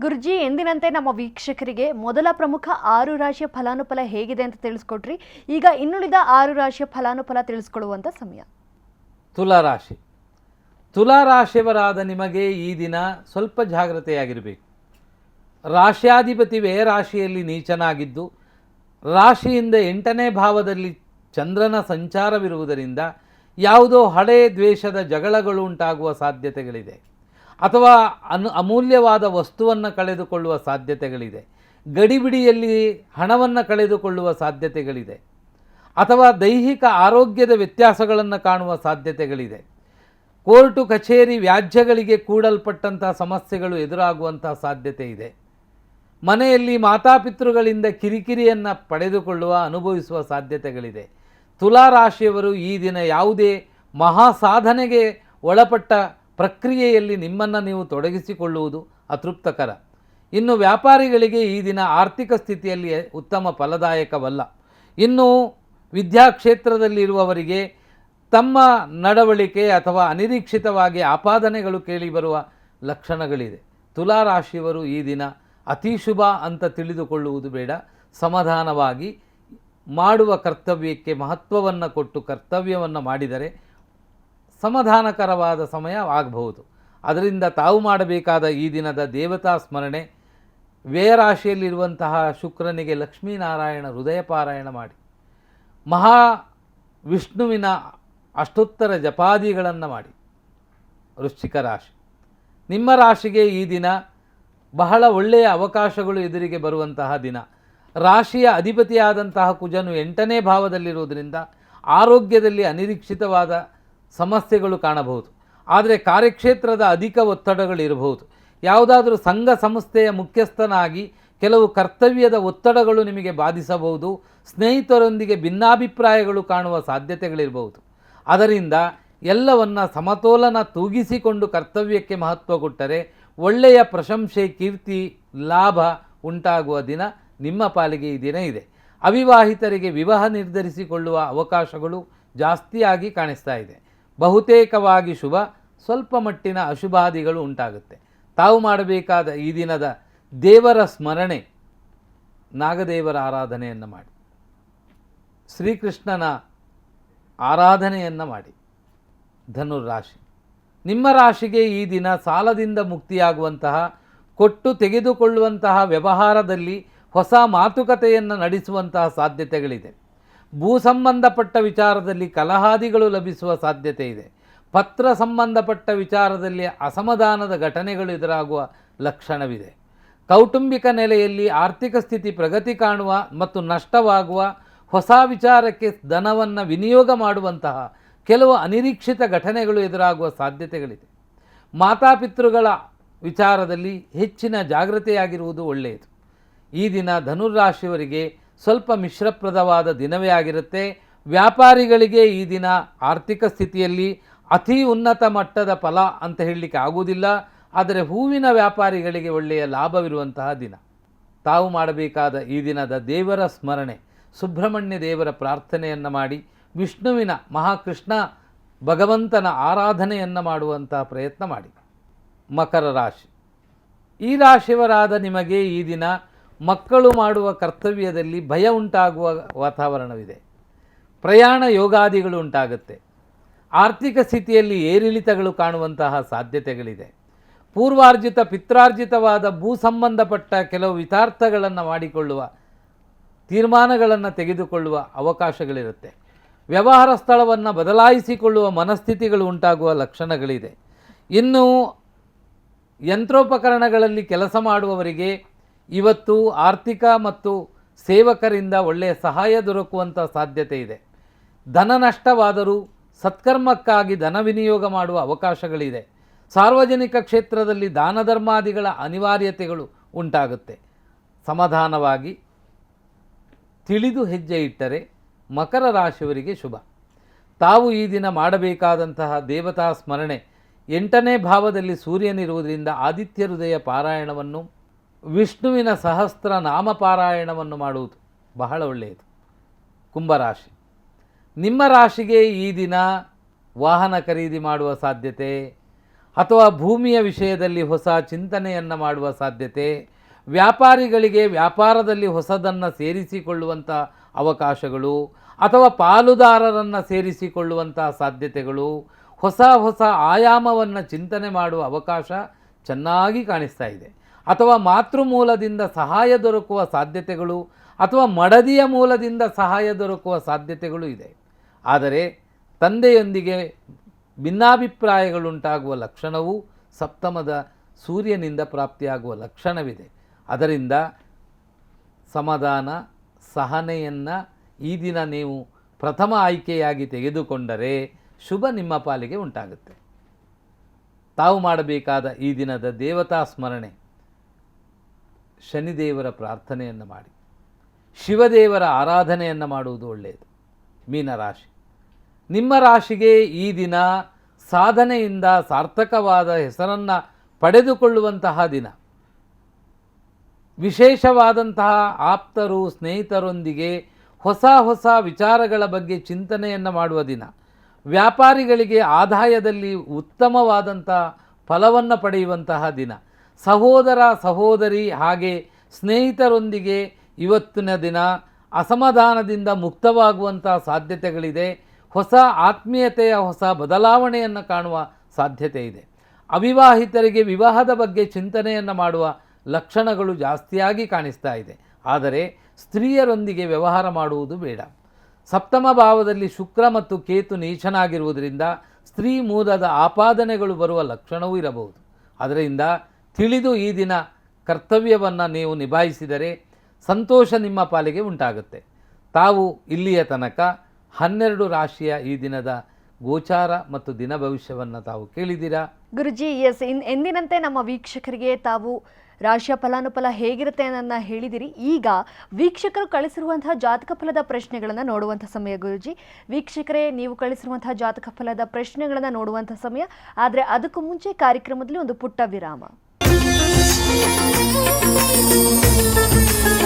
ಗುರುಜಿ, ಎಂದಿನಂತೆ ನಮ್ಮ ವೀಕ್ಷಕರಿಗೆ ಮೊದಲ ಪ್ರಮುಖ ಆರು ರಾಶಿಯ ಫಲಾನುಫಲ ಹೇಗಿದೆ ಅಂತ ತಿಳಿಸ್ಕೊಟ್ರಿ. ಈಗ ಇನ್ನುಳಿದ ಆರು ರಾಶಿಯ ಫಲಾನುಫಲ ತಿಳಿಸ್ಕೊಳ್ಳುವಂಥ ಸಮಯ. ತುಲಾರಾಶಿ ತುಲಾರಾಶಿಯವರಾದ ನಿಮಗೆ ಈ ದಿನ ಸ್ವಲ್ಪ ಜಾಗ್ರತೆಯಾಗಿರಬೇಕು. ರಾಶ್ಯಾಧಿಪತಿ ವೇ ರಾಶಿಯಲ್ಲಿ ನೀಚನಾಗಿದ್ದು, ರಾಶಿಯಿಂದ ಎಂಟನೇ ಭಾವದಲ್ಲಿ ಚಂದ್ರನ ಸಂಚಾರವಿರುವುದರಿಂದ ಯಾವುದೋ ಹಳೆ ದ್ವೇಷದ ಜಗಳಗಳು ಉಂಟಾಗುವ ಸಾಧ್ಯತೆಗಳಿದೆ. ಅಥವಾ ಅನು, ಅಮೂಲ್ಯವಾದ ವಸ್ತುವನ್ನು ಕಳೆದುಕೊಳ್ಳುವ ಸಾಧ್ಯತೆಗಳಿದೆ. ಗಡಿಬಿಡಿಯಲ್ಲಿ ಹಣವನ್ನು ಕಳೆದುಕೊಳ್ಳುವ ಸಾಧ್ಯತೆಗಳಿದೆ. ಅಥವಾ ದೈಹಿಕ ಆರೋಗ್ಯದ ವ್ಯತ್ಯಾಸಗಳನ್ನು ಕಾಣುವ ಸಾಧ್ಯತೆಗಳಿದೆ. ಕೋರ್ಟು, ಕಚೇರಿ, ವ್ಯಾಜ್ಯಗಳಿಗೆ ಕೂಡಲ್ಪಟ್ಟಂಥ ಸಮಸ್ಯೆಗಳು ಎದುರಾಗುವಂಥ ಸಾಧ್ಯತೆ ಇದೆ. ಮನೆಯಲ್ಲಿ ಮಾತಾಪಿತೃಗಳಿಂದ ಕಿರಿಕಿರಿಯನ್ನು ಪಡೆದುಕೊಳ್ಳುವ, ಅನುಭವಿಸುವ ಸಾಧ್ಯತೆಗಳಿದೆ. ತುಲಾರಾಶಿಯವರು ಈ ದಿನ ಯಾವುದೇ ಮಹಾ ಸಾಧನೆಗೆ ಒಳಪಟ್ಟ ಪ್ರಕ್ರಿಯೆಯಲ್ಲಿ ನಿಮ್ಮನ್ನು ನೀವು ತೊಡಗಿಸಿಕೊಳ್ಳುವುದು ಅತೃಪ್ತಕರ. ಇನ್ನು ವ್ಯಾಪಾರಿಗಳಿಗೆ ಈ ದಿನ ಆರ್ಥಿಕ ಸ್ಥಿತಿಯಲ್ಲಿ ಉತ್ತಮ ಫಲದಾಯಕವಲ್ಲ. ಇನ್ನು ವಿದ್ಯಾಕ್ಷೇತ್ರದಲ್ಲಿರುವವರಿಗೆ ತಮ್ಮ ನಡವಳಿಕೆ ಅಥವಾ ಅನಿರೀಕ್ಷಿತವಾಗಿ ಆಪಾದನೆಗಳು ಕೇಳಿಬರುವ ಲಕ್ಷಣಗಳಿದೆ. ತುಲಾರಾಶಿಯವರು ಈ ದಿನ ಅತಿ ಶುಭ ಅಂತ ತಿಳಿದುಕೊಳ್ಳುವುದು ಬೇಡ. ಸಮಾಧಾನವಾಗಿ ಮಾಡುವ ಕರ್ತವ್ಯಕ್ಕೆ ಮಹತ್ವವನ್ನು ಕೊಟ್ಟು ಕರ್ತವ್ಯವನ್ನು ಮಾಡಿದರೆ ಸಮಾಧಾನಕರವಾದ ಸಮಯ ಆಗಬಹುದು. ಅದರಿಂದ ತಾವು ಮಾಡಬೇಕಾದ ಈ ದಿನದ ದೇವತಾ ಸ್ಮರಣೆ, ವ್ಯಯರಾಶಿಯಲ್ಲಿರುವಂತಹ ಶುಕ್ರನಿಗೆ ಲಕ್ಷ್ಮೀನಾರಾಯಣ ಹೃದಯ ಪಾರಾಯಣ ಮಾಡಿ. ಮಹಾ ವಿಷ್ಣುವಿನ ಅಷ್ಟೋತ್ತರ ಜಪಾದಿಗಳನ್ನು ಮಾಡಿ. ವೃಶ್ಚಿಕ ರಾಶಿ. ನಿಮ್ಮ ರಾಶಿಗೆ ಈ ದಿನ ಬಹಳ ಒಳ್ಳೆಯ ಅವಕಾಶಗಳು ಎದುರಿಗೆ ಬರುವಂತಹ ದಿನ. ರಾಶಿಯ ಅಧಿಪತಿಯಾದಂತಹ ಕುಜನು ಎಂಟನೇ ಭಾವದಲ್ಲಿರುವುದರಿಂದ ಆರೋಗ್ಯದಲ್ಲಿ ಅನಿರೀಕ್ಷಿತವಾದ ಸಮಸ್ಯೆಗಳು ಕಾಣಬಹುದು. ಆದರೆ ಕಾರ್ಯಕ್ಷೇತ್ರದ ಅಧಿಕ ಒತ್ತಡಗಳಿರಬಹುದು. ಯಾವುದಾದರೂ ಸಂಘ ಸಂಸ್ಥೆಯ ಮುಖ್ಯಸ್ಥನಾಗಿ ಕೆಲವು ಕರ್ತವ್ಯದ ಒತ್ತಡಗಳು ನಿಮಗೆ ಬಾಧಿಸಬಹುದು. ಸ್ನೇಹಿತರೊಂದಿಗೆ ಭಿನ್ನಾಭಿಪ್ರಾಯಗಳು ಕಾಣುವ ಸಾಧ್ಯತೆಗಳಿರಬಹುದು. ಅದರಿಂದ ಎಲ್ಲವನ್ನ ಸಮತೋಲನ ತೂಗಿಸಿಕೊಂಡು ಕರ್ತವ್ಯಕ್ಕೆ ಮಹತ್ವ ಕೊಟ್ಟರೆ ಒಳ್ಳೆಯ ಪ್ರಶಂಸೆ, ಕೀರ್ತಿ, ಲಾಭ ಉಂಟಾಗುವ ದಿನ ನಿಮ್ಮ ಪಾಲಿಗೆ ಈ ದಿನ ಇದೆ. ಅವಿವಾಹಿತರಿಗೆ ವಿವಾಹ ನಿರ್ಧರಿಸಿಕೊಳ್ಳುವ ಅವಕಾಶಗಳು ಜಾಸ್ತಿಯಾಗಿ ಕಾಣಿಸ್ತಾ ಇದೆ. ಬಹುತೇಕವಾಗಿ ಶುಭ, ಸ್ವಲ್ಪ ಮಟ್ಟಿನ ಅಶುಭಾದಿಗಳು ಉಂಟಾಗುತ್ತೆ. ತಾವು ಮಾಡಬೇಕಾದ ಈ ದಿನದ ದೇವರ ಸ್ಮರಣೆ, ನಾಗದೇವರ ಆರಾಧನೆಯನ್ನು ಮಾಡಿ. ಶ್ರೀಕೃಷ್ಣನ ಆರಾಧನೆಯನ್ನು ಮಾಡಿ. ಧನುರಾಶಿ ನಿಮ್ಮ ರಾಶಿಗೆ ಈ ದಿನ ಸಾಲದಿಂದ ಮುಕ್ತಿಯಾಗುವಂತಹ, ಕೊಟ್ಟು ತೆಗೆದುಕೊಳ್ಳುವಂತಹ ವ್ಯವಹಾರದಲ್ಲಿ ಹೊಸ ಮಾತುಕತೆಯನ್ನು ನಡೆಸುವಂತಹ ಸಾಧ್ಯತೆಗಳಿದೆ. ಭೂ ಸಂಬಂಧಪಟ್ಟ ವಿಚಾರದಲ್ಲಿ ಕಲಹಾದಿಗಳು ಲಭಿಸುವ ಸಾಧ್ಯತೆ ಇದೆ. ಪತ್ರ ಸಂಬಂಧಪಟ್ಟ ವಿಚಾರದಲ್ಲಿ ಅಸಮಾಧಾನದ ಘಟನೆಗಳು ಎದುರಾಗುವ ಲಕ್ಷಣವಿದೆ. ಕೌಟುಂಬಿಕ ನೆಲೆಯಲ್ಲಿ ಆರ್ಥಿಕ ಸ್ಥಿತಿ ಪ್ರಗತಿ ಕಾಣುವ ಮತ್ತು ನಷ್ಟವಾಗುವ ಹೊಸ ವಿಚಾರಕ್ಕೆ ಧನವನ್ನು ವಿನಿಯೋಗ ಮಾಡುವಂತಹ ಕೆಲವು ಅನಿರೀಕ್ಷಿತ ಘಟನೆಗಳು ಎದುರಾಗುವ ಸಾಧ್ಯತೆಗಳಿದೆ. ಮಾತಾಪಿತೃಗಳ ವಿಚಾರದಲ್ಲಿ ಹೆಚ್ಚಿನ ಜಾಗ್ರತೆಯಾಗಿರುವುದು ಒಳ್ಳೆಯದು. ಈ ದಿನ ಧನುರಾಶಿಯವರಿಗೆ ಸ್ವಲ್ಪ ಮಿಶ್ರಪ್ರದವಾದ ದಿನವೇ ಆಗಿರುತ್ತೆ. ವ್ಯಾಪಾರಿಗಳಿಗೆ ಈ ದಿನ ಆರ್ಥಿಕ ಸ್ಥಿತಿಯಲ್ಲಿ ಅತಿ ಉನ್ನತ ಮಟ್ಟದ ಫಲ ಅಂತ ಹೇಳಲಿಕ್ಕೆ ಆಗುವುದಿಲ್ಲ. ಆದರೆ ಹೂವಿನ ವ್ಯಾಪಾರಿಗಳಿಗೆ ಒಳ್ಳೆಯ ಲಾಭವಿರುವಂತಹ ದಿನ. ತಾವು ಮಾಡಬೇಕಾದ ಈ ದಿನದ ದೇವರ ಸ್ಮರಣೆ, ಸುಬ್ರಹ್ಮಣ್ಯ ದೇವರ ಪ್ರಾರ್ಥನೆಯನ್ನು ಮಾಡಿ, ವಿಷ್ಣುವಿನ ಮಹಾಕೃಷ್ಣ ಭಗವಂತನ ಆರಾಧನೆಯನ್ನು ಮಾಡುವಂತಹ ಪ್ರಯತ್ನ ಮಾಡಿ. ಮಕರ ರಾಶಿ. ಈ ರಾಶಿಯವರಾದ ನಿಮಗೆ ಈ ದಿನ ಮಕ್ಕಳು ಮಾಡುವ ಕರ್ತವ್ಯದಲ್ಲಿ ಭಯ ಉಂಟಾಗುವ ವಾತಾವರಣವಿದೆ. ಪ್ರಯಾಣ ಯೋಗಾದಿಗಳು ಉಂಟಾಗುತ್ತೆ. ಆರ್ಥಿಕ ಸ್ಥಿತಿಯಲ್ಲಿ ಏರಿಳಿತಗಳು ಕಾಣುವಂತಹ ಸಾಧ್ಯತೆಗಳಿದೆ. ಪೂರ್ವಾರ್ಜಿತ, ಪಿತ್ರಾರ್ಜಿತವಾದ ಭೂ ಸಂಬಂಧಪಟ್ಟ ಕೆಲವು ವಿತಾರ್ಥಗಳನ್ನು ಮಾಡಿಕೊಳ್ಳುವ, ತೀರ್ಮಾನಗಳನ್ನು ತೆಗೆದುಕೊಳ್ಳುವ ಅವಕಾಶಗಳಿರುತ್ತೆ. ವ್ಯವಹಾರ ಸ್ಥಳವನ್ನು ಬದಲಾಯಿಸಿಕೊಳ್ಳುವ ಮನಸ್ಥಿತಿಗಳು ಉಂಟಾಗುವ ಲಕ್ಷಣಗಳಿದೆ. ಇನ್ನು ಯಂತ್ರೋಪಕರಣಗಳಲ್ಲಿ ಕೆಲಸ ಮಾಡುವವರಿಗೆ ಇವತ್ತು ಆರ್ಥಿಕ ಮತ್ತು ಸೇವಕರಿಂದ ಒಳ್ಳೆಯ ಸಹಾಯ ದೊರಕುವಂಥ ಸಾಧ್ಯತೆ ಇದೆ. ಧನ ನಷ್ಟವಾದರೂ ಸತ್ಕರ್ಮಕ್ಕಾಗಿ ಧನ ವಿನಿಯೋಗ ಮಾಡುವ ಅವಕಾಶಗಳಿದೆ. ಸಾರ್ವಜನಿಕ ಕ್ಷೇತ್ರದಲ್ಲಿ ದಾನ ಧರ್ಮಾದಿಗಳ ಅನಿವಾರ್ಯತೆಗಳು ಉಂಟಾಗುತ್ತೆ. ಸಮಾಧಾನವಾಗಿ ತಿಳಿದು ಹೆಜ್ಜೆ ಇಟ್ಟರೆ ಮಕರ ರಾಶಿಯವರಿಗೆ ಶುಭ. ತಾವು ಈ ದಿನ ಮಾಡಬೇಕಾದಂತಹ ದೇವತಾ ಸ್ಮರಣೆ ಎಂಟನೇ ಭಾವದಲ್ಲಿ ಸೂರ್ಯನಿರುವುದರಿಂದ ಆದಿತ್ಯ ಹೃದಯ ಪಾರಾಯಣವನ್ನು ವಿಷ್ಣುವಿನ ಸಹಸ್ರ ನಾಮಪಾರಾಯಣವನ್ನು ಮಾಡುವುದು ಬಹಳ ಒಳ್ಳೆಯದು. ಕುಂಭರಾಶಿ. ನಿಮ್ಮ ರಾಶಿಗೆ ಈ ದಿನ ವಾಹನ ಖರೀದಿ ಮಾಡುವ ಸಾಧ್ಯತೆ, ಅಥವಾ ಭೂಮಿಯ ವಿಷಯದಲ್ಲಿ ಹೊಸ ಚಿಂತನೆಯನ್ನು ಮಾಡುವ ಸಾಧ್ಯತೆ, ವ್ಯಾಪಾರಿಗಳಿಗೆ ವ್ಯಾಪಾರದಲ್ಲಿ ಹೊಸದನ್ನು ಸೇರಿಸಿಕೊಳ್ಳುವಂಥ ಅವಕಾಶಗಳು, ಅಥವಾ ಪಾಲುದಾರರನ್ನು ಸೇರಿಸಿಕೊಳ್ಳುವಂಥ ಸಾಧ್ಯತೆಗಳು, ಹೊಸ ಹೊಸ ಆಯಾಮವನ್ನು ಚಿಂತನೆ ಮಾಡುವ ಅವಕಾಶ ಚೆನ್ನಾಗಿ ಕಾಣಿಸ್ತಾ ಇದೆ. ಅಥವಾ ಮಾತೃ ಮೂಲದಿಂದ ಸಹಾಯ ದೊರಕುವ ಸಾಧ್ಯತೆಗಳು ಅಥವಾ ಮಡದಿಯ ಮೂಲದಿಂದ ಸಹಾಯ ದೊರಕುವ ಸಾಧ್ಯತೆಗಳು ಇದೆ. ಆದರೆ ತಂದೆಯೊಂದಿಗೆ ಭಿನ್ನಾಭಿಪ್ರಾಯಗಳುಂಟಾಗುವ ಲಕ್ಷಣವೂ ಸಪ್ತಮದ ಸೂರ್ಯನಿಂದ ಪ್ರಾಪ್ತಿಯಾಗುವ ಲಕ್ಷಣವಿದೆ. ಅದರಿಂದ ಸಮಾಧಾನ, ಸಹನೆಯನ್ನು ಈ ದಿನ ನೀವು ಪ್ರಥಮ ಆಯ್ಕೆಯಾಗಿ ತೆಗೆದುಕೊಂಡರೆ ಶುಭ ನಿಮ್ಮ ಪಾಲಿಗೆ ಉಂಟಾಗುತ್ತೆ. ತಾವು ಮಾಡಬೇಕಾದ ಈ ದಿನದ ದೇವತಾ ಸ್ಮರಣೆ. ಶನಿದೇವರ ಪ್ರಾರ್ಥನೆಯನ್ನು ಮಾಡಿ, ಶಿವದೇವರ ಆರಾಧನೆಯನ್ನು ಮಾಡುವುದು ಒಳ್ಳೆಯದು ಮೀನರಾಶಿ ನಿಮ್ಮ ರಾಶಿಗೆ ಈ ದಿನ ಸಾಧನೆಯಿಂದ ಸಾರ್ಥಕವಾದ ಹೆಸರನ್ನು ಪಡೆದುಕೊಳ್ಳುವಂತಹ ದಿನ. ವಿಶೇಷವಾದಂತಹ ಆಪ್ತರು, ಸ್ನೇಹಿತರೊಂದಿಗೆ ಹೊಸ ಹೊಸ ವಿಚಾರಗಳ ಬಗ್ಗೆ ಚಿಂತನೆಯನ್ನು ಮಾಡುವ ದಿನ. ವ್ಯಾಪಾರಿಗಳಿಗೆ ಆದಾಯದಲ್ಲಿ ಉತ್ತಮವಾದಂಥ ಫಲವನ್ನು ಪಡೆಯುವಂತಹ ದಿನ. ಸಹೋದರ ಸಹೋದರಿ ಹಾಗೆ ಸ್ನೇಹಿತರೊಂದಿಗೆ ಇವತ್ತಿನ ದಿನ ಅಸಮಾಧಾನದಿಂದ ಮುಕ್ತವಾಗುವಂಥ ಸಾಧ್ಯತೆಗಳಿದೆ. ಹೊಸ ಆತ್ಮೀಯತೆಯ ಹೊಸ ಬದಲಾವಣೆಯನ್ನು ಕಾಣುವ ಸಾಧ್ಯತೆ ಇದೆ. ಅವಿವಾಹಿತರಿಗೆ ವಿವಾಹದ ಬಗ್ಗೆ ಚಿಂತನೆಯನ್ನು ಮಾಡುವ ಲಕ್ಷಣಗಳು ಜಾಸ್ತಿಯಾಗಿ ಕಾಣಿಸ್ತಾ ಇದೆ. ಆದರೆ ಸ್ತ್ರೀಯರೊಂದಿಗೆ ವ್ಯವಹಾರ ಮಾಡುವುದು ಬೇಡ. ಸಪ್ತಮ ಭಾವದಲ್ಲಿ ಶುಕ್ರ ಮತ್ತು ಕೇತು ನೀಚನಾಗಿರುವುದರಿಂದ ಸ್ತ್ರೀ ಮೂಲದ ಆಪಾದನೆಗಳು ಬರುವ ಲಕ್ಷಣವೂ ಇರಬಹುದು. ಅದರಿಂದ ತಿಳಿದು ಈ ದಿನ ಕರ್ತವ್ಯವನ್ನು ನೀವು ನಿಭಾಯಿಸಿದರೆ ಸಂತೋಷ ನಿಮ್ಮ ಪಾಲಿಗೆ ಉಂಟಾಗುತ್ತೆ. ತಾವು ಇಲ್ಲಿಯ ತನಕ ಹನ್ನೆರಡು ರಾಶಿಯ ಈ ದಿನದ ಗೋಚಾರ ಮತ್ತು ದಿನ ಭವಿಷ್ಯವನ್ನು ತಾವು ಕೇಳಿದ್ದೀರಾ? ಗುರುಜಿ ಎಸ್ ಇನ್, ಎಂದಿನಂತೆ ನಮ್ಮ ವೀಕ್ಷಕರಿಗೆ ತಾವು ರಾಶಿಯ ಫಲಾನುಫಲ ಹೇಗಿರುತ್ತೆ ಅನ್ನೋದನ್ನ ಹೇಳಿದಿರಿ. ಈಗ ವೀಕ್ಷಕರು ಕಳಿಸಿರುವಂತಹ ಜಾತಕ ಫಲದ ಪ್ರಶ್ನೆಗಳನ್ನು ನೋಡುವಂಥ ಸಮಯ ಗುರುಜಿ. ವೀಕ್ಷಕರೇ, ನೀವು ಕಳಿಸಿರುವಂತಹ ಜಾತಕ ಫಲದ ಪ್ರಶ್ನೆಗಳನ್ನು ನೋಡುವಂಥ ಸಮಯ. ಆದರೆ ಅದಕ್ಕೂ ಮುಂಚೆ ಕಾರ್ಯಕ್ರಮದಲ್ಲಿ ಒಂದು ಪುಟ್ಟ ವಿರಾಮ. Música